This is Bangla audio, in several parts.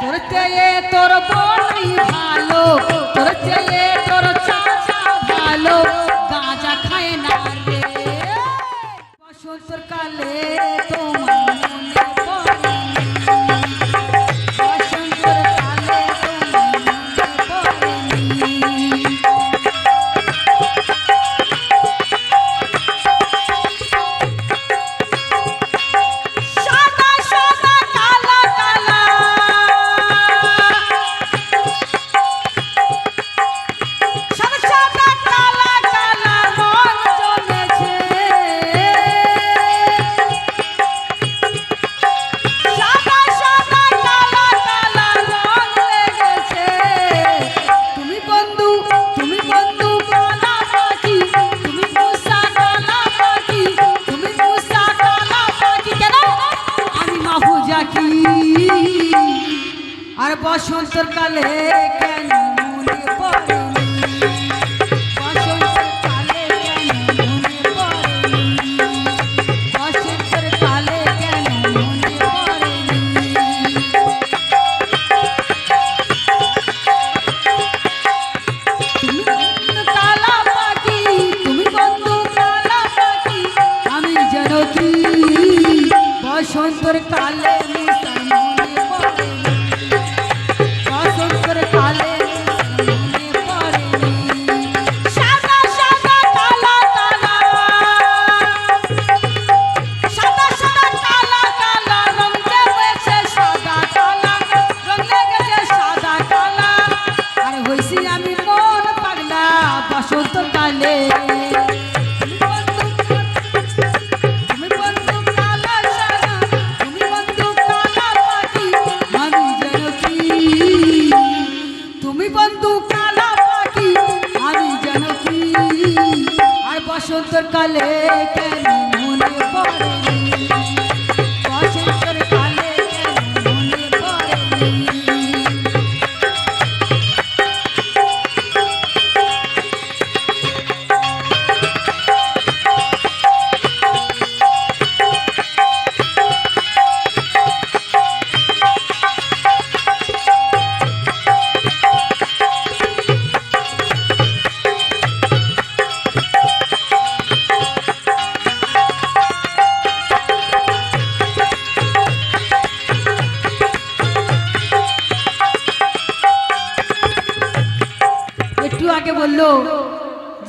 তোর চেয়ে তোর বোনই ভালো তোর চেয়ে আর হইছি আমি কোন পাগলা বসন্ত কালে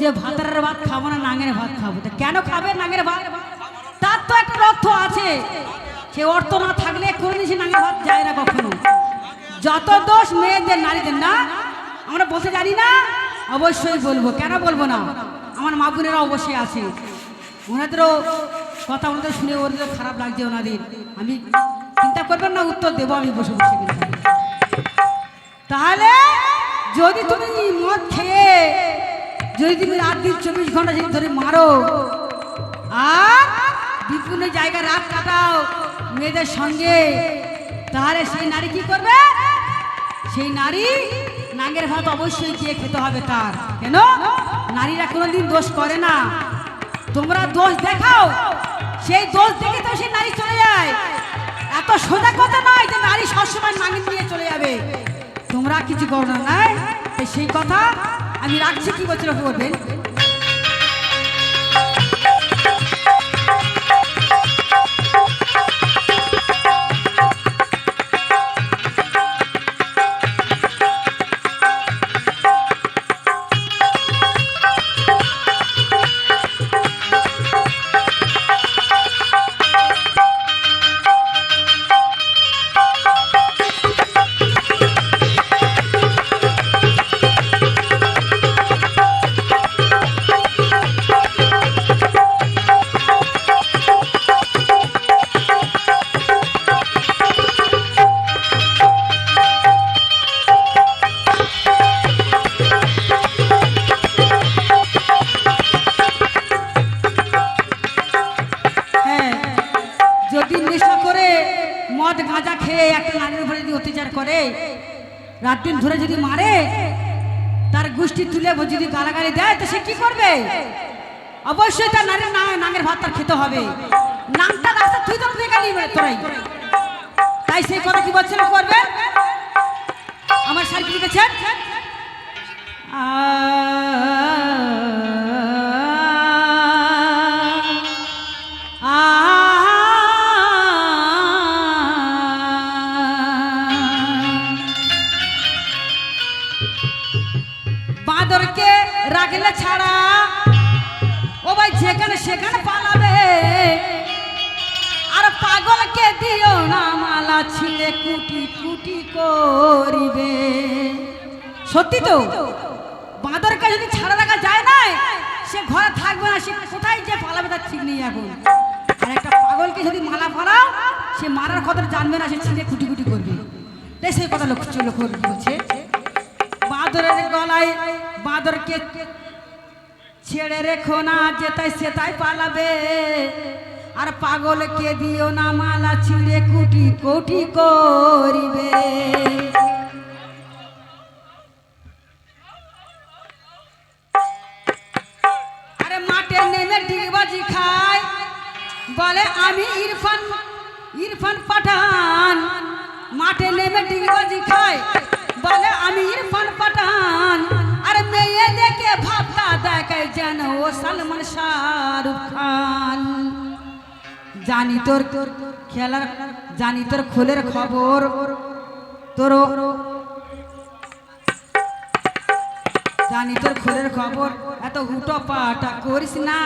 যে ভাতারের ভাত খাব না, নাঙের ভাত খাব। তা কেন খাবে নাঙের ভাত? তার তো একটা অর্থ আছে। সে অর্থ না থাকলে কোনোদিন সে নাঙের ভাত যায় না কখনো। যত দোষ মেয়েদের, নারীদের না, আমরা বসে জানি না, অবশ্যই বলব। কেন বলব না? আমার মা বোনেরা অবশ্যই আছে। ওনাদেরও কথা ওনাদের শুনে ওদের খারাপ লাগছে ওনাদের। আমি চিন্তা করবেন না, উত্তর দেবো আমি বসে বসে তাহলে যদি তুমি মদ খেয়ে যদি তুমি রাত দিন চব্বিশ ঘণ্টা যদি ধরে মারো, আর বিভিন্ন জায়গায় রাত কাটাও মেয়েদের সঙ্গে, তাহলে সেই নারী কি করবে? সেই নারী নাঙ্গের ভাত অবশ্যই গিয়ে খেতে হবে তার। কেন? নারীরা কোনোদিন দোষ করে না। তোমরা দোষ দেখাও। সেই দোষ দেখে তো সেই নারী চলে যায়। এত সোজা কথা নয় যে নারী সবসময় নাঙ্গিন নিয়ে চলে যাবে। তোমরা কিছু করো না সেই কথা আমি রাখছি কি বছর করবেন করে রাত দিন ধরে যদি মারে, তার গোষ্ঠী তুলে যদি গালাগালি দেয়, তো সে কি করবে? অবশ্যই তার নারীর না- নাঙের ভাত তার খেতে হবে। নাংটা রাস্তা তুই তো গালি তোরাই। তাই সেই কথা কি বলছিল করবে? আমার লিখেছেন? বাঁদরকে পাগলকে দিও না মালা ছিঁড়ে কুটি কুটি করিবে। সত্যি তো? বাঁদরকে যদি ছাড়া রাখা যায় না, সে ঘরে থাকবে না, সে কোথায় যে পালাবে তার ঠিক নেই এখন। আর একটা পাগলকে যদি মালা পরাও, সে মারার কথা জানবে না, সে ছিঁড়ে কুটি কুটি করবে। তাই সেই কথা লক্ষ্য লক্ষ্য করছে বাঁদরের গলায় বাঁদরকে ছেড়ে রেখো না যেতাই সেটাই পালাবে। আর পাগলকে দিও না মালা ছিঁড়ে কুটি কোটি করিবে। আরে মাঠে নেমে ডিগবাজি খায়, বলে আমি ইরফান ইরফান পাঠান। মাঠে নেমে ডিগবাজি খায়, বলে আমি ইরফান পাঠান। আরে মেয়ে দেখে ভাবটা দেখে যেন ও সালমান শাহরুখ খান। জানি তোর খেলার, জানি তোর খোলের খবর। তোর জানি তোর খোলের খবর। এত হুটো পাটা করিস না,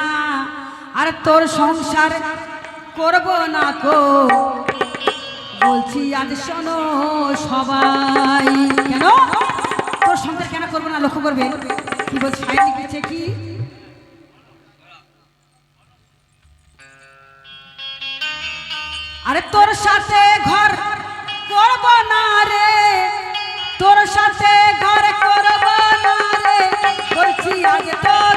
আর তোর সংসার করব না কো। বলছি, আজ শোনো সবাই। কেন? তোর সংসার কেন করব না, লক্ষ্য করবে? কি বলছি? কি? আরে তোর সাথে ঘর করব না রে। তোর সাথে ঘর করব না রে। বলছি আগে তোকে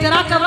tiraka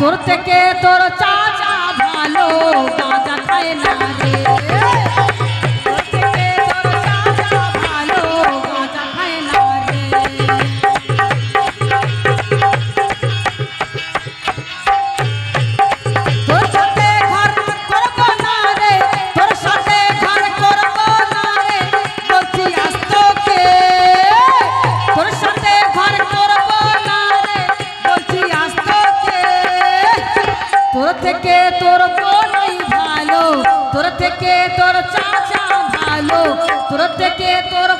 তোর থেকে তোর চাচা ভালো চাচা খায় না রে। থেকে তোর